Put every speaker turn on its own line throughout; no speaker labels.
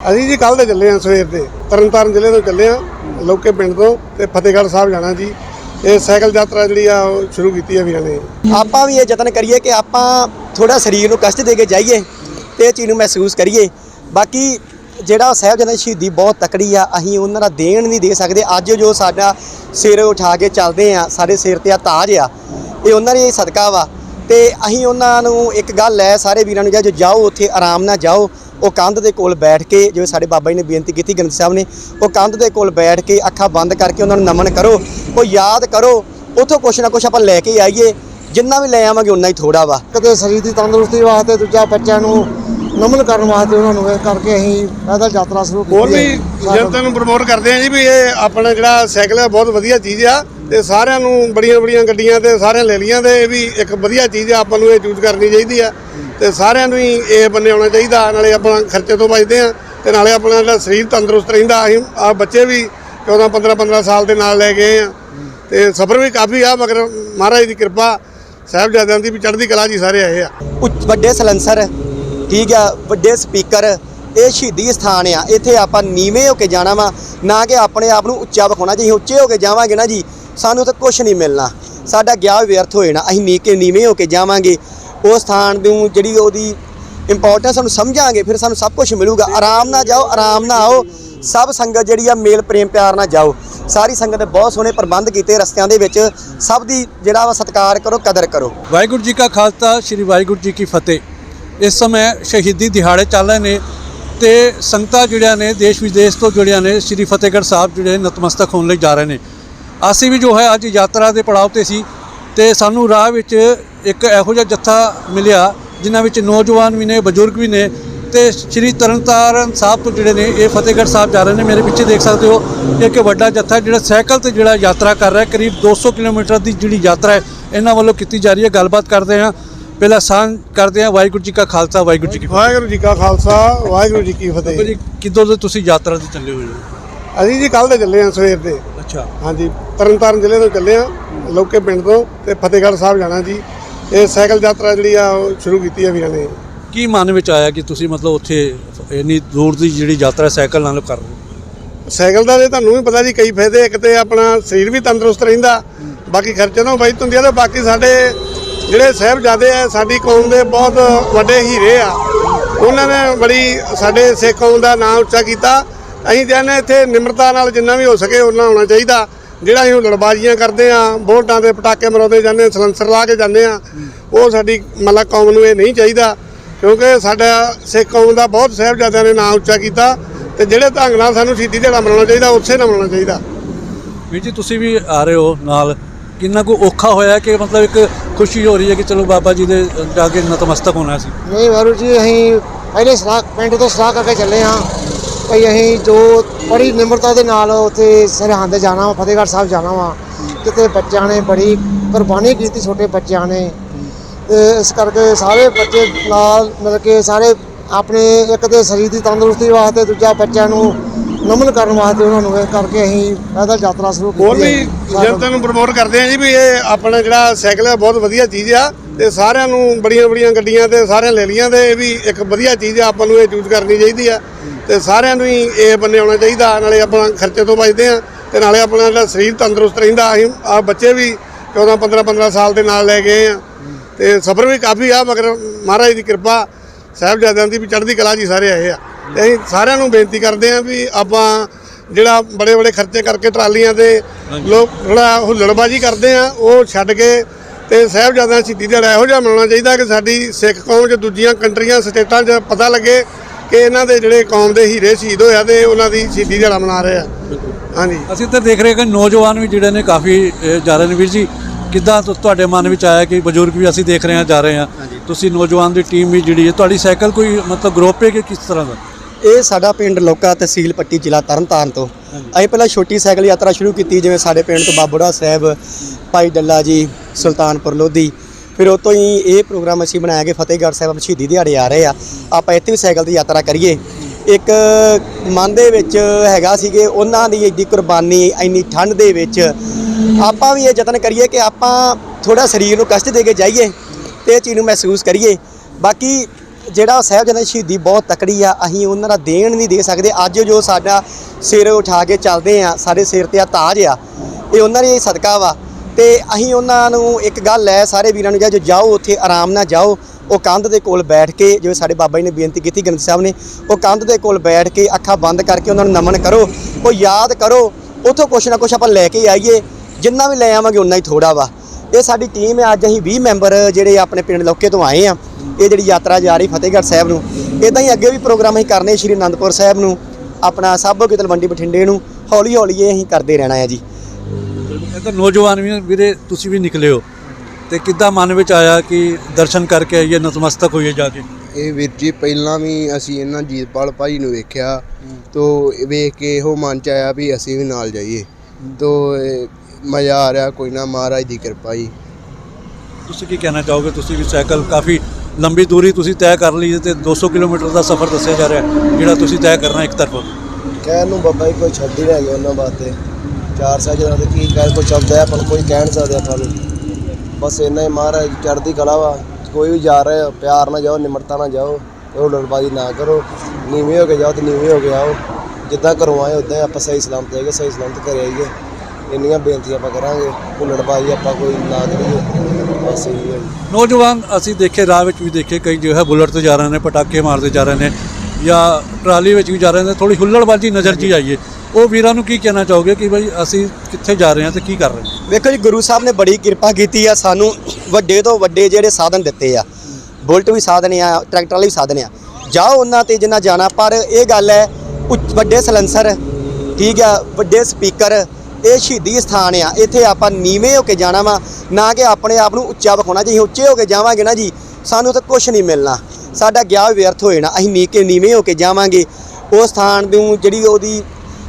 ਅਸੀਂ ਜੀ ਕੱਲ ਦੇ ਚੱਲੇ ਆ ਸਵੇਰ ਦੇ, ਤਰਨਤਾਰਨ ਜ਼ਿਲ੍ਹੇ ਤੋਂ ਚੱਲੇ ਆ ਲੋਕੇ ਪਿੰਡ ਤੋਂ ਤੇ ਫਤਿਹਗੜ੍ਹ ਸਾਹਿਬ ਜਾਣਾ ਜੀ। ਇਹ ਸਾਈਕਲ ਯਾਤਰਾ ਜਿਹੜੀ ਆ, ਉਹ ਸ਼ੁਰੂ ਕੀਤੀ ਆ ਵੀਰਾਂ ਨੇ।
ਆਪਾਂ ਵੀ ਇਹ ਯਤਨ ਕਰੀਏ ਕਿ ਆਪਾਂ ਥੋੜਾ ਸਰੀਰ ਨੂੰ ਕਸ਼ਟ ਦੇ ਕੇ ਜਾਈਏ ਤੇ ਇਹ ਚੀਜ਼ ਨੂੰ ਮਹਿਸੂਸ ਕਰੀਏ। ਬਾਕੀ ਜਿਹੜਾ ਸਾਹਿਬਜ਼ਾਦਾ ਸ਼ਹੀਦੀ ਬਹੁਤ ਤਕੜੀ ਆ, ਅਸੀਂ ਉਹਨਾਂ ਦਾ ਦੇਣ ਨਹੀਂ ਦੇ ਸਕਦੇ। ਅੱਜ ਜੋ ਸਾਡਾ ਸਿਰ ਉਠਾ ਕੇ ਚੱਲਦੇ ਆ, ਸਾਡੇ ਸਿਰ ਤੇ ਆ ਤਾਜ ਆ, ਇਹ ਉਹਨਾਂ ਦੀ ਸਦਕਾ ਵਾ। ਤੇ ਅਸੀਂ ਉਹਨਾਂ ਨੂੰ ਇੱਕ ਗੱਲ ਹੈ ਸਾਰੇ ਵੀਰਾਂ ਨੂੰ ਕਿਹਾ, ਜੋ ਜਾਓ ਉੱਥੇ, ਆਰਾਮ ਨਾਲ ਜਾਓ। ਉਹ ਕੰਧ ਦੇ ਕੋਲ ਬੈਠ ਕੇ ਜਿਵੇਂ ਸਾਡੇ ਬਾਬਾ ਜੀ ਨੇ ਬੇਨਤੀ ਕੀਤੀ ਗ੍ਰੰਥ ਸਾਹਿਬ ਨੇ ਉਹ ਕੰਧ ਦੇ ਕੋਲ ਬੈਠ ਕੇ ਅੱਖਾਂ ਬੰਦ ਕਰਕੇ ਉਹਨਾਂ ਨੂੰ ਨਮਨ ਕਰੋ ਉਹ ਯਾਦ ਕਰੋ ਉਥੋਂ ਕੁਛ ਨਾ ਕੁਛ ਆਪਾਂ ਲੈ ਕੇ ਆਈਏ ਜਿੰਨਾ ਵੀ ਲੈ ਆਵਾਂਗੇ ਉਨਾ ਹੀ ਥੋੜਾ ਵਾ।
ਕਦੇ ਸਰੀਰ ਦੀ ਤੰਦਰੁਸਤੀ ਵਾਸਤੇ ਦੂਜਾ ਬੱਚਿਆਂ ਨੂੰ ਨਮਨ ਕਰਨ ਵਾਸਤੇ ਉਹਨਾਂ ਨੂੰ ਇਹ ਕਰਕੇ ਅਸੀਂ ਪੈਦਲ ਯਾਤਰਾ ਸ਼ੁਰੂ ਕੀਤੀ
ਹੋਰ ਵੀ ਜਨਤਾ ਨੂੰ ਪ੍ਰਮੋਟ ਕਰਦੇ ਆ ਜੀ ਵੀ ਇਹ ਆਪਣਾ ਜਿਹੜਾ ਸਾਈਕਲ ਹੈ ਬਹੁਤ ਵਧੀਆ ਚੀਜ਼ ਆ ਤੇ ਸਾਰਿਆਂ ਨੂੰ ਬੜੀਆਂ ਬੜੀਆਂ ਗੱਡੀਆਂ ਤੇ ਸਾਰਿਆਂ ਲੈ ਲੀਆਂ ਤੇ ਇਹ ਵੀ ਇੱਕ ਵਧੀਆ ਚੀਜ਼ ਆ ਆਪਾਂ ਨੂੰ ਇਹ ਯੂਜ਼ ਕਰਨੀ ਚਾਹੀਦੀ ਆ। ਤੇ ਸਾਰਿਆਂ ਨੂੰ ਹੀ ਇਹ ਬੰਨੇ ਆਉਣਾ ਚਾਹੀਦਾ, ਨਾਲੇ ਆਪਣਾ ਖਰਚੇ ਤੋਂ ਬਚਦੇ ਆ ਤੇ ਨਾਲੇ ਆਪਣਾ ਜਿਹੜਾ ਸਰੀਰ ਤੰਦਰੁਸਤ ਰਹਿੰਦਾ, ਅਸੀਂ ਆ ਬੱਚੇ ਵੀ 14 15 15 ਸਾਲ ਦੇ ਨਾਲ ਲੈ ਗਏ ਆ ਤੇ ਸਫ਼ਰ ਵੀ ਕਾਫੀ ਆ, ਮਗਰ ਮਹਾਰਾਜ ਦੀ ਕਿਰਪਾ, ਸਾਹਿਬਜ਼ਾਦਿਆਂ ਦੀ ਵੀ ਚੜ੍ਹਦੀ ਕਲਾ ਜੀ ਸਾਰੇ ਆਏ ਆ।
ਉੱਚ- ਵੱਡੇ ਸਲੈਂਸਰ, ਠੀਕ ਆ, ਵੱਡੇ ਸਪੀਕਰ, ਇਹ ਸ਼ਹੀਦੀ ਸਥਾਨ ਆ। ਇੱਥੇ ਆਪਾਂ ਨੀਵੇਂ ਹੋ ਕੇ ਜਾਣਾ ਵਾ, ਨਾ ਕਿ ਆਪਣੇ ਆਪ ਨੂੰ ਉੱਚਾ ਵਿਖਾਉਣਾ, ਜੀ ਅਸੀਂ ਉੱਚੇ ਹੋ ਕੇ ਜਾਵਾਂਗੇ ਨਾ ਜੀ, ਸਾਨੂੰ ਤਾਂ ਕੁਝ ਨਹੀਂ ਮਿਲਣਾ। ਸਾਡਾ ਗਿਆ ਵੀ ਵਿਅਰਥ ਹੋ ਜਾਣਾ, ਅਸੀਂ ਨੀਕੇ, ਨੀਵੇਂ ਹੋ ਕੇ ਜਾਵਾਂਗੇ। ਉਸ ਸਥਾਨ ਨੂੰ ਜਿਹੜੀ ਉਹਦੀ ਇੰਪੋਰਟੈਂਸ ਸਾਨੂੰ ਸਮਝਾਂਗੇ, ਫਿਰ ਸਾਨੂੰ ਸਭ ਕੁਝ ਮਿਲੂਗਾ। ਆਰਾਮ ਨਾਲ ਜਾਓ, ਆਰਾਮ ਨਾਲ ਆਓ। ਸਭ ਸੰਗਤ ਜਿਹੜੀ ਆ, ਮੇਲ ਪ੍ਰੇਮ ਪਿਆਰ ਨਾਲ ਜਾਓ। ਸਾਰੀ ਸੰਗਤ ਨੇ ਬਹੁਤ ਸੋਹਣੇ ਪ੍ਰਬੰਧ ਕੀਤੇ ਰਸਤਿਆਂ ਦੇ ਵਿੱਚ। ਸਭ ਦੀ ਜਿਹੜਾ ਵਾ ਸਤਿਕਾਰ ਕਰੋ, ਕਦਰ ਕਰੋ।
ਵਾਹਿਗੁਰੂ ਜੀ ਕਾ ਖਾਲਸਾ, ਸ੍ਰੀ ਵਾਹਿਗੁਰੂ ਜੀ ਕੀ ਫਤਿਹ। ਇਸ ਸਮੇਂ ਸ਼ਹੀਦੀ ਦਿਹਾੜੇ ਚੱਲ ਰਹੇ ਨੇ ਤੇ ਸੰਗਤਾਂ ਜਿਹੜੀਆਂ ਨੇ, ਦੇਸ਼ ਵਿਦੇਸ਼ ਤੋਂ ਜਿਹੜੀਆਂ ਨੇ, ਸ੍ਰੀ ਫਤਿਹਗੜ੍ਹ ਸਾਹਿਬ ਜਿਹੜੇ ਨਤਮਸਤਕ ਹੋਣ ਲਈ ਜਾ ਰਹੇ ਨੇ। ਅਸੀਂ ਵੀ ਜੋ ਹੈ ਅੱਜ ਯਾਤਰਾ ਦੇ ਪੜਾਅ ਤੇ ਸੀ। ਤੇ ਸਾਨੂੰ ਰਾਹ ਵਿੱਚ ਇੱਕ ਇਹੋ ਜਿਹਾ ਜੱਥਾ ਮਿਲਿਆ ਜਿਨ੍ਹਾਂ ਵਿੱਚ ਨੌਜਵਾਨ ਵੀ ਨੇ ਬਜ਼ੁਰਗ ਵੀ ਨੇ ਤੇ ਸ੍ਰੀ ਤਰਨਤਾਰਨ ਸਾਹਿਬ ਤੋਂ ਜਿਹੜੇ ਨੇ ਇਹ ਫਤਿਹਗੜ੍ਹ ਸਾਹਿਬ ਜਾ ਰਹੇ ਨੇ। ਮੇਰੇ ਪਿੱਛੇ ਦੇਖ ਸਕਦੇ ਹੋ ਇੱਕ ਵੱਡਾ ਜੱਥਾ ਜਿਹੜਾ ਸਾਈਕਲ ਤੇ ਜਿਹੜਾ ਯਾਤਰਾ ਕਰ ਰਿਹਾ ਹੈ। ਕਰੀਬ 200 ਕਿਲੋਮੀਟਰ ਦੀ ਜਿਹੜੀ ਯਾਤਰਾ ਹੈ ਇਹਨਾਂ ਵੱਲੋਂ ਕੀਤੀ ਜਾ ਰਹੀ ਹੈ। ਗੱਲਬਾਤ ਕਰਦੇ ਹਾਂ। ਪਹਿਲਾਂ ਸਾਂਝ ਕਰਦੇ ਹਾਂ। ਵਾਹਿਗੁਰੂ ਜੀ ਕਾ ਖਾਲਸਾ ਵਾਹਿਗੁਰੂ ਜੀ ਕੀ ਫਤਿਹ।
ਵਾਹਿਗੁਰੂ ਜੀ ਕਾ ਖਾਲਸਾ ਵਾਹਿਗੁਰੂ ਜੀ ਕੀ ਫਤਿਹ
ਜੀ ਕਿੱਦੋਂ ਦੇ ਤੁਸੀਂ ਯਾਤਰਾ ਤੇ ਚੱਲੇ ਹੋ?
ਅਸੀਂ ਜੀ ਕੱਲ ਦੇ ਚੱਲੇ ਆ ਸਵੇਰ ਦੇ।
ਅੱਛਾ।
ਹਾਂਜੀ ਤਰਨਤਾਰਨ ਜ਼ਿਲ੍ਹੇ ਤੋਂ ਚੱਲੇ ਆ ਲੋਕੇ ਪਿੰਡ ਤੋਂ ਤੇ ਫਤਿਹਗੜ੍ਹ ਸਾਹਿਬ ਜਾਣਾ ਜੀ। ਇਹ ਸਾਈਕਲ ਯਾਤਰਾ ਜਿਹੜੀ ਆ ਉਹ ਸ਼ੁਰੂ ਕੀਤੀ ਆ ਵੀਰਾਂ ਨੇ।
ਕੀ ਮਨ ਵਿੱਚ ਆਇਆ ਕਿ ਤੁਸੀਂ ਮਤਲਬ ਉੱਥੇ ਇੰਨੀ ਦੂਰ ਦੀ ਜਿਹੜੀ ਯਾਤਰਾ ਸਾਈਕਲ ਨਾਲ ਕਰ ਰਹੇ ਹੋ?
ਸਾਈਕਲ ਦਾ ਤੇ ਤੁਹਾਨੂੰ ਵੀ ਪਤਾ ਜੀ ਕਈ ਫਾਇਦੇ ਇੱਕ ਤੇ ਆਪਣਾ ਸਰੀਰ ਵੀ ਤੰਦਰੁਸਤ ਰਹਿੰਦਾ। ਬਾਕੀ ਖਰਚੇ ਤੋਂ ਬਚਤ ਹੁੰਦੀ ਆ ਤੇ ਬਾਕੀ ਸਾਡੇ ਜਿਹੜੇ ਸਾਹਿਬਜ਼ਾਦੇ ਆ ਸਾਡੀ ਕੌਮ ਦੇ ਬਹੁਤ ਵੱਡੇ ਹੀਰੇ ਆ। ਉਹਨਾਂ ਨੇ ਬੜੀ ਸਾਡੇ ਸਿੱਖ ਕੌਮ ਦਾ ਨਾਮ ਉੱਚਾ ਕੀਤਾ। ਅਸੀਂ ਚਾਹੁੰਦੇ ਹਾਂ ਇੱਥੇ ਨਿਮਰਤਾ ਨਾਲ ਜਿੰਨਾ ਵੀ ਹੋ ਸਕੇ ਉਹਨਾਂ ਹੋਣਾ ਚਾਹੀਦਾ। ਜਿਹੜਾ ਅਸੀਂ ਲੜਬਾਜ਼ੀਆਂ ਕਰਦੇ ਆ ਬੋਲਟਾਂ ਦੇ ਪਟਾਕੇ ਮਰਾਉਂਦੇ ਜਾਂਦੇ ਆ ਸਲੈਂਸਰ ਲਾ ਕੇ ਜਾਂਦੇ ਆ ਉਹ ਸਾਡੀ ਮਤਲਬ ਕੌਮ ਨੂੰ ਇਹ ਨਹੀਂ ਚਾਹੀਦਾ। ਕਿਉਂਕਿ ਸਾਡਾ ਸਿੱਖ ਕੌਮ ਦਾ ਬਹੁਤ ਸਾਹਿਬਜ਼ਾਦਿਆਂ ਨੇ ਨਾਮ ਉੱਚਾ ਕੀਤਾ ਤੇ ਜਿਹੜੇ ਢੰਗ ਨਾਲ ਸਾਨੂੰ ਸ਼ਹੀਦੀ ਦਿਹਾੜਾ ਮਨਾਉਣਾ ਚਾਹੀਦਾ ਉਸੇ ਨਾਲ ਮਨਾਉਣਾ ਚਾਹੀਦਾ।
ਵੀਰ ਜੀ ਤੁਸੀਂ ਵੀ ਆ ਰਹੇ ਹੋ ਨਾਲ। ਕਿੰਨਾ ਕੋ ਔਖਾ ਹੋਇਆ ਕਿ ਮਤਲਬ ਇੱਕ ਖੁਸ਼ੀ ਹੋ ਰਹੀ ਹੈ ਕਿ ਚਲੋ ਬਾਬਾ ਜੀ ਦੇ ਜਾ ਕੇ ਨਤਮਸਤਕ ਹੋਣਾ ਸੀ?
ਨਹੀਂ ਵਾਹਿਗੁਰੂ ਜੀ ਅਸੀਂ ਪਹਿਲੇ ਸਲਾਹ ਪਿੰਡ ਤੋਂ ਸਲਾਹ ਕਰਕੇ ਚੱਲੇ ਹਾਂ। ਭਈ, ਅਸੀਂ ਜੋ ਬੜੀ ਨਿਮਰਤਾ ਦੇ ਨਾਲ ਉੱਥੇ ਸਰਹੰਦ ਜਾਣਾ ਵਾ, ਫਤਿਹਗੜ੍ਹ ਸਾਹਿਬ ਜਾਣਾ ਵਾ, ਕਿਤੇ ਬੱਚਿਆਂ ਨੇ ਬੜੀ ਕੁਰਬਾਨੀ ਕੀਤੀ ਛੋਟੇ ਬੱਚਿਆਂ ਨੇ। ਤੇ ਇਸ ਕਰਕੇ ਸਾਰੇ ਬੱਚੇ ਨਾਲ, ਮਤਲਬ ਕਿ ਸਾਰੇ ਆਪਣੇ ਇੱਕ ਤੇ ਸਰੀਰ ਦੀ ਤੰਦਰੁਸਤੀ ਵਾਸਤੇ ਦੂਜਾ ਬੱਚਿਆਂ ਨੂੰ ਨਮਨ ਕਰਨ ਵਾਸਤੇ ਉਹਨਾਂ ਨੂੰ ਇਹ ਕਰਕੇ ਅਸੀਂ ਪੈਦਲ ਯਾਤਰਾ ਸ਼ੁਰੂ ਕੀਤੀ
ਹੋਰ ਵੀ
ਹੈ।
ਜਨਤਾ ਨੂੰ ਪ੍ਰਮੋਟ ਕਰਦੇ ਆ ਜੀ ਵੀ ਇਹ ਆਪਣਾ ਜਿਹੜਾ ਸਾਈਕਲ ਹੈ ਬਹੁਤ ਵਧੀਆ ਚੀਜ਼ ਆ ਤੇ ਸਾਰਿਆਂ ਨੂੰ ਬੜੀਆਂ ਬੜੀਆਂ ਗੱਡੀਆਂ ਤੇ ਸਾਰਿਆਂ ਲੈ ਲੀਆਂ ਤੇ ਇਹ ਵੀ ਇੱਕ ਵਧੀਆ ਚੀਜ਼ ਆ ਆਪਾਂ ਨੂੰ ਇਹ ਯੂਜ਼ ਕਰਨੀ ਚਾਹੀਦੀ ਆ ਤੇ ਸਾਰਿਆਂ ਨੂੰ ਹੀ ਇਹ ਬੰਨੇ ਆਉਣਾ ਚਾਹੀਦਾ ਨਾਲੇ ਆਪਣਾ ਖਰਚੇ ਤੋਂ ਬਚਦੇ ਆ ਤੇ ਨਾਲੇ ਆਪਣਾ ਜਿਹੜਾ ਸਰੀਰ ਤੰਦਰੁਸਤ ਰਹਿੰਦਾ ਅਸੀਂ ਆ ਬੱਚੇ ਵੀ 14 15 15 ਸਾਲ ਦੇ ਨਾਲ ਲੈ ਗਏ ਆ ਤੇ ਸਫ਼ਰ ਵੀ ਕਾਫੀ ਆ ਮਗਰ ਮਹਾਰਾਜ ਦੀ ਕਿਰਪਾ ਸਾਹਿਬਜ਼ਾਦਿਆਂ ਦੀ ਵੀ ਚੜ੍ਹਦੀ ਕਲਾ ਜੀ ਸਾਰੇ ਆਏ ਆ ਤੇ ਅਸੀਂ ਸਾਰਿਆਂ ਨੂੰ ਬੇਨਤੀ ਕਰਦੇ ਆ ਵੀ ਆਪਾਂ ਜਿਹੜਾ ਬੜੇ ਬੜੇ ਖਰਚੇ ਕਰਕੇ ਟਰਾਲੀਆਂ ਤੇ ਲੋਕ ਥੋੜਾ ਹੁੱਲੜਬਾਜੀ ਕਰਦੇ ਆ ਉਹ ਛੱਡ ਕੇ ਤੇ ਸਾਹਿਬਜ਼ਾਦਿਆਂ ਸ਼ਹੀਦੀ ਦਿਹਾੜਾ ਇਹੋ ਜਿਹਾ ਮਨਾਉਣਾ ਚਾਹੀਦਾ ਕਿ ਸਾਡੀ ਸਿੱਖ ਕੌਮ 'ਚ ਦੂਜੀਆਂ ਕੰਟਰੀਆਂ ਸਟੇਟਾਂ 'ਚ ਪਤਾ ਲੱਗੇ ਕਿ ਇਹਨਾਂ ਦੇ ਜਿਹੜੇ ਕੌਮ ਦੇ ਹੀਰੇ ਸ਼ਹੀਦ ਹੋਇਆ ਤੇ ਉਹਨਾਂ ਦੀ ਸ਼ਹੀਦੀ ਦਿਹਾੜਾ ਮਨਾ ਰਹੇ ਆ। ਹਾਂਜੀ।
ਅਸੀਂ ਤਾਂ ਦੇਖ ਰਹੇ ਕਿ ਨੌਜਵਾਨ ਵੀ ਜਿਹੜੇ ਨੇ ਕਾਫੀ ਜਾ ਰਹੇ ਨੇ। ਵੀਰ ਜੀ ਕਿੱਦਾਂ ਤੁਹਾਡੇ ਮਨ ਵਿੱਚ ਆਇਆ ਕਿ ਬਜ਼ੁਰਗ ਵੀ ਅਸੀਂ ਦੇਖ ਰਹੇ ਹਾਂ ਜਾ ਰਹੇ ਹਾਂ? ਤੁਸੀਂ ਨੌਜਵਾਨ ਦੀ ਟੀਮ ਵੀ ਜਿਹੜੀ ਹੈ ਤੁਹਾਡੀ ਸਾਈਕਲ ਕੋਈ ਮਤਲਬ ਗਰੁੱਪ ਹੈ ਕਿ ਕਿਸ ਤਰ੍ਹਾਂ ਦਾ?
ਇਹ ਸਾਡਾ ਪਿੰਡ ਲੋਕਾ ਤਹਿਸੀਲ ਪੱਟੀ ਜ਼ਿਲ੍ਹਾ ਤਰਨਤਾਰਨ ਤੋਂ। ਅਸੀਂ ਪਹਿਲਾਂ ਛੋਟੀ ਸਾਈਕਲ ਯਾਤਰਾ ਸ਼ੁਰੂ ਕੀਤੀ ਜਿਵੇਂ ਸਾਡੇ ਪਿੰਡ ਤੋਂ ਬਾਬੂੜਾ ਸਾਹਿਬ ਭਾਈ ਡੱਲਾ ਜੀ ਸੁਲਤਾਨਪੁਰ ਲੋਧੀ। ਫਿਰ ਉਤੋਂ ਹੀ ਇਹ ਪ੍ਰੋਗਰਾਮ ਅਸੀਂ ਬਣਾਇਆ ਕਿ ਫਤਿਹਗੜ੍ਹ ਸਾਹਿਬ ਸ਼ਹੀਦੀ ਦਿਹਾੜੇ ਆ ਰਹੇ ਆ। ਆਪਾਂ ਇੱਥੇ ਵੀ ਸਾਈਕਲ ਦੀ ਯਾਤਰਾ ਕਰੀਏ। ਇੱਕ ਮਨ ਦੇ ਵਿੱਚ ਹੈਗਾ ਸੀ ਕਿ ਉਹਨਾਂ ਦੀ ਏਡੀ ਕੁਰਬਾਨੀ ਇੰਨੀ ਠੰਡ ਦੇ ਵਿੱਚ ਆਪਾਂ ਵੀ ਇਹ ਯਤਨ ਕਰੀਏ ਕਿ ਆਪਾਂ ਥੋੜਾ ਸਰੀਰ ਨੂੰ ਕਸ਼ਟ ਦੇ ਕੇ ਜਾਈਏ ਤੇ ਇਹ ਚੀਜ਼ ਨੂੰ ਮਹਿਸੂਸ ਕਰੀਏ। ਬਾਕੀ ਜਿਹੜਾ ਸਾਹਿਬਜ਼ਾਦਿਆਂ ਸ਼ਹੀਦੀ ਬਹੁਤ ਤਕੜੀ ਆ, ਅਸੀਂ ਉਹਨਾਂ ਦਾ ਦੇਣ ਨਹੀਂ ਦੇ ਸਕਦੇ। ਅੱਜ ਜੋ ਸਾਡਾ ਸਿਰ ਉਠਾ ਕੇ ਚੱਲਦੇ ਆ, ਸਾਡੇ ਸਿਰ ਤੇ ਆ ਤਾਜ ਆ, ਇਹ ਉਹਨਾਂ ਦੀ ਸਦਕਾ ਵਾ। ਤੇ ਅਸੀਂ ਉਹਨਾਂ ਨੂੰ ਇੱਕ ਗੱਲ ਹੈ ਸਾਰੇ ਵੀਰਾਂ ਨੂੰ ਕਿਹਾ ਜੋ ਜਾਓ ਉੱਥੇ, ਆਰਾਮ ਨਾਲ ਜਾਓ। ਉਹ ਕੰਧ ਦੇ ਕੋਲ ਬੈਠ ਕੇ, ਜਿਵੇਂ ਸਾਡੇ ਬਾਬਾ ਜੀ ਨੇ ਬੇਨਤੀ ਕੀਤੀ, ਗ੍ਰੰਥ ਸਾਹਿਬ ਨੇ, ਉਹ ਕੰਧ ਦੇ ਕੋਲ ਬੈਠ ਕੇ ਅੱਖਾਂ ਬੰਦ ਕਰਕੇ ਉਹਨਾਂ ਨੂੰ ਨਮਨ ਕਰੋ। ਉਹ ਯਾਦ ਕਰੋ, ਉਥੋਂ ਕੁਛ ਨਾ ਕੁਛ ਆਪਾਂ ਲੈ ਕੇ ਆਈਏ, ਜਿੰਨਾ ਵੀ ਲੈ ਆਵਾਂਗੇ ਉਨਾ ਹੀ ਥੋੜਾ ਵਾ। ਇਹ ਸਾਡੀ ਟੀਮ ਹੈ ਅੱਜ ਅਸੀਂ 20 ਮੈਂਬਰ ਜਿਹੜੇ ਆਪਣੇ ਪਿੰਡ ਲੋਕੇ ਤੋਂ ਆਏ ਆ। ਇਹ ਜਿਹੜੀ ਯਾਤਰਾ ਜਾ ਰਹੀ ਫਤਿਹਗੜ੍ਹ ਸਾਹਿਬ ਨੂੰ ਇਦਾਂ ਹੀ ਅੱਗੇ ਵੀ ਪ੍ਰੋਗਰਾਮ ਅਸੀਂ ਕਰਨੇ ਸ਼੍ਰੀ ਅਨੰਦਪੁਰ ਸਾਹਿਬ ਨੂੰ ਆਪਣਾ ਸਾਬੋ ਕੀ ਤਲਵੰਡੀ ਬਠਿੰਡੇ ਨੂੰ ਹੌਲੀ ਹੌਲੀ ਇਹ ਅਸੀਂ ਕਰਦੇ ਰਹਿਣਾ ਹੈ ਜੀ।
ਇਹ ਤਾਂ ਨੌਜਵਾਨ ਵੀ ਵੀਰੇ ਤੁਸੀਂ ਵੀ ਨਿਕਲੇ ਹੋ। ਤੇ ਕਿੱਦਾਂ ਮਨ ਵਿੱਚ ਆਇਆ ਕਿ ਦਰਸ਼ਨ ਕਰਕੇ ਆਈਏ ਨਤਮਸਤਕ ਹੋਈਏ ਜਾ ਕੇ?
ਇਹ ਵੀਰ ਜੀ ਪਹਿਲਾਂ ਵੀ ਅਸੀਂ ਇਹਨਾਂ ਜੀਤਪਾਲ ਭਾਈ ਨੂੰ ਵੇਖਿਆ ਤੋ ਵੇਖ ਕੇ ਇਹੋ ਮਨ ਚ ਆਇਆ ਵੀ ਅਸੀਂ ਵੀ ਨਾਲ ਜਾਈਏ। ਤੋ ਮਜ਼ਾ ਆ ਰਿਹਾ ਕੋਈ ਨਾ ਮਹਾਰਾਜ ਦੀ ਕਿਰਪਾ ਜੀ।
ਤੁਸੀਂ ਕੀ ਕਹਿਣਾ ਚਾਹੋਗੇ? ਤੁਸੀਂ ਵੀ ਸਾਈਕਲ ਕਾਫੀ ਲੰਬੀ ਦੂਰੀ ਤੁਸੀਂ ਤੈਅ ਕਰ ਲਈ ਹੈ ਤੇ 200 ਕਿਲੋਮੀਟਰ ਦਾ ਸਫ਼ਰ ਦੱਸਿਆ ਜਾ ਰਿਹਾ ਹੈ, ਜਿਹੜਾ ਤੁਸੀਂ ਤੈਅ ਕਰਨਾ ਇੱਕ ਤਰਫ।
ਕਹਿਣ ਨੂੰ ਬਾਬਾ ਜੀ ਕੋਈ ਛੱਡ ਹੀ ਰਹਿ ਗਿਆ ਉਹਨਾਂ ਵਾਸਤੇ ਚਾਰ ਸਾਜਣਾ ਤੇ ਕੀ ਕਹਿਣ ਕੋਈ ਸ਼ਬਦ ਹੈ ਆਪਾਂ ਨੂੰ ਕੋਈ ਕਹਿ ਨਹੀਂ ਸਕਦੇ ਆਪਾਂ ਨੂੰ। ਬਸ ਇੰਨਾ ਹੀ ਮਹਾਰਾਜ ਚੜ੍ਹਦੀ ਕਲਾ ਵਾ। ਕੋਈ ਵੀ ਜਾ ਰਿਹਾ ਪਿਆਰ ਨਾਲ ਜਾਓ ਨਿਮਰਤਾ ਨਾਲ ਜਾਓ ਹੁਲੜਬਾਜ਼ੀ ਨਾ ਕਰੋ। ਨੀਵੇਂ ਹੋ ਕੇ ਜਾਓ ਤੇ ਨੀਵੇਂ ਹੋ ਕੇ ਆਓ। ਜਿੱਦਾਂ ਘਰੋਂ ਆਏ ਉਦਾਂ ਹੀ ਆਪਾਂ ਸਹੀ ਸਲਾਮਤ ਜਾਈਏ ਸਹੀ ਸਲਾਮਤ ਘਰੇ ਆਈਏ। ਇੰਨੀਆਂ ਬੇਨਤੀਆਂ ਆਪਾਂ ਕਰਾਂਗੇ ਹੁਲੜਬਾਜ਼ੀ ਆਪਾਂ ਕੋਈ ਨਾ ਕਰੀਏ ਬਸ ਇਹੀ ਹੈ ਜੀ।
ਨੌਜਵਾਨ ਅਸੀਂ ਦੇਖੇ ਰਾਹ ਵਿੱਚ ਵੀ ਦੇਖੇ ਕਈ ਜੋ ਹੈ ਬੁਲਟ ਤੇ ਜਾ ਰਹੇ ਨੇ ਪਟਾਕੇ ਮਾਰਦੇ ਜਾ ਰਹੇ ਨੇ ਜਾਂ ਟਰਾਲੀ ਵਿੱਚ ਵੀ ਜਾ ਰਹੇ ਨੇ ਥੋੜੀ ਹੁੱਲੜਬਾਜੀ ਨਜ਼ਰ 'ਚ ਹੀ ਆਈਏ ਉਹ ਵੀਰਾਂ ਨੂੰ ਕੀ ਕਹਿਣਾ ਚਾਹੋਗੇ ਕਿ ਭਾਈ ਅਸੀਂ ਕਿੱਥੇ ਜਾ ਰਹੇ ਹਾਂ ਤੇ ਕੀ ਕਰ ਰਹੇ ਹਾਂ?
ਵੇਖੋ ਜੀ ਗੁਰੂ ਸਾਹਿਬ ਨੇ ਬੜੀ ਕਿਰਪਾ ਕੀਤੀ ਆ ਸਾਨੂੰ ਵੱਡੇ ਤੋਂ ਵੱਡੇ ਜਿਹੜੇ ਸਾਧਨ ਦਿੱਤੇ ਆ ਬੁਲਟ ਵੀ ਸਾਧਨ ਆ ਟਰੈਕਟਰ ਵਾਲੇ ਵੀ ਸਾਧਨ ਆ। ਜਾਓ ਉਹਨਾਂ ਤੇ ਜਿੰਨਾ ਜਾਣਾ ਪਰ ਇਹ ਗੱਲ ਹੈ ਉੱਚ- ਵੱਡੇ ਸਲੈਂਸਰ ਠੀਕ ਆ ਵੱਡੇ ਸਪੀਕਰ ਇਹ ਸ਼ਹੀਦੀ ਸਥਾਨ ਆ। ਇੱਥੇ ਆਪਾਂ ਨੀਵੇਂ ਹੋ ਕੇ ਜਾਣਾ ਵਾ, ਨਾ ਕਿ ਆਪਣੇ ਆਪ ਨੂੰ ਉੱਚਾ ਵਿਖਾਉਣਾ। ਜੇ ਅਸੀਂ ਉੱਚੇ ਹੋ ਕੇ ਜਾਵਾਂਗੇ ਨਾ ਜੀ, ਸਾਨੂੰ ਤਾਂ ਕੁਝ ਨਹੀਂ ਮਿਲਣਾ। ਸਾਡਾ ਗਿਆ ਵਿਅਰਥ ਹੋ ਜਾਣਾ। ਅਸੀਂ ਨੀਕੇ ਨੀਵੇਂ ਹੋ ਕੇ ਜਾਵਾਂਗੇ। ਉਸ ਸਥਾਨ ਨੂੰ ਜਿਹੜੀ ਉਹਦੀ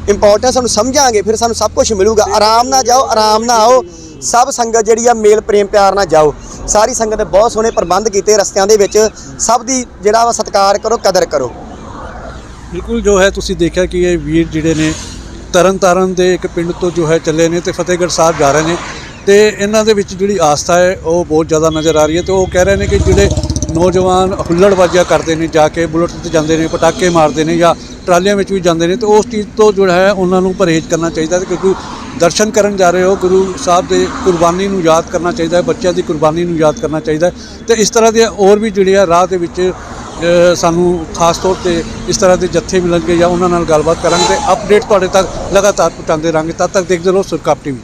ਇੰਪੋਰਟੈਂਸ ਸਾਨੂੰ ਸਮਝਾਂਗੇ, ਫਿਰ ਸਾਨੂੰ ਸਭ ਕੁਝ ਮਿਲੂਗਾ। ਆਰਾਮ ਨਾਲ ਜਾਓ, ਆਰਾਮ ਨਾਲ ਆਓ। ਸਭ ਸੰਗਤ ਜਿਹੜੀ ਆ, ਮੇਲ ਪ੍ਰੇਮ ਪਿਆਰ ਨਾਲ ਜਾਓ। ਸਾਰੀ ਸੰਗਤ ਨੇ ਬਹੁਤ ਸੋਹਣੇ ਪ੍ਰਬੰਧ ਕੀਤੇ ਰਸਤਿਆਂ ਦੇ ਵਿੱਚ। ਸਭ ਦੀ ਜਿਹੜਾ ਵਾ ਸਤਿਕਾਰ ਕਰੋ, ਕਦਰ ਕਰੋ।
ਬਿਲਕੁਲ ਜੋ ਹੈ ਤੁਸੀਂ ਦੇਖਿਆ ਕਿ ਇਹ ਵੀਰ ਜਿਹੜੇ ਨੇ ਤਰਨਤਾਰਨ ਦੇ ਇੱਕ ਪਿੰਡ ਤੋਂ ਜੋ ਹੈ ਚੱਲੇ ਨੇ ਤੇ ਫਤਿਹਗੜ੍ਹ ਸਾਹਿਬ ਜਾ ਰਹੇ ਨੇ ਤੇ ਇਹਨਾਂ ਦੇ ਵਿੱਚ ਜਿਹੜੀ ਆਸਥਾ ਹੈ, ਉਹ ਬਹੁਤ ਜ਼ਿਆਦਾ ਨਜ਼ਰ ਆ ਰਹੀ ਹੈ ਤੇ ਉਹ ਕਹਿ ਰਹੇ ਨੇ ਕਿ ਜਿਹੜੇ ਨੌਜਵਾਨ ਹੁੱਲੜਬਾਜ਼ੀਆਂ ਕਰਦੇ ਨੇ, ਜਾ ਕੇ ਬੁਲਟ ਤੇ ਜਾਂਦੇ ਨੇ, ਪਟਾਕੇ ਮਾਰਦੇ ਨੇ ਜਾਂ ਟਰਾਲੀਆਂ ਵਿੱਚ ਵੀ ਜਾਂਦੇ ਨੇ ਤੇ ਉਸ ਚੀਜ਼ ਤੋਂ ਜਿਹੜਾ ਹੈ ਉਹਨਾਂ ਨੂੰ ਪਰਹੇਜ਼ ਕਰਨਾ ਚਾਹੀਦਾ ਤੇ ਕਿਉਂਕਿ ਦਰਸ਼ਨ ਕਰਨ ਜਾ ਰਹੇ ਹੋ, ਗੁਰੂ ਸਾਹਿਬ ਦੇ ਕੁਰਬਾਨੀ ਨੂੰ ਯਾਦ ਕਰਨਾ ਚਾਹੀਦਾ ਹੈ, ਬੱਚਿਆਂ ਦੀ ਕੁਰਬਾਨੀ ਨੂੰ ਯਾਦ ਕਰਨਾ ਚਾਹੀਦਾ ਹੈ ਤੇ ਇਸ ਤਰ੍ਹਾਂ ਦੀਆਂ ਹੋਰ ਵੀ ਜਿਹੜੀਆਂ ਰਾਹ ਦੇ ਵਿੱਚ ਸਾਨੂੰ ਖਾਸ ਤੌਰ ਤੇ ਇਸ ਤਰ੍ਹਾਂ ਦੇ ਜੱਥੇ ਮਿਲਣਗੇ ਜਾਂ ਉਹਨਾਂ ਨਾਲ ਗੱਲਬਾਤ ਕਰਾਂਗੇ ਤੇ ਅਪਡੇਟ ਤੁਹਾਡੇ ਤੱਕ ਲਗਾਤਾਰ ਪਹੁੰਚਾਉਂਦੇ ਰਹਾਂਗੇ। ਤਦ ਤੱਕ ਦੇਖਦੇ ਰਹੋ ਸੁਰਕਾਪ ਟੀਵੀ।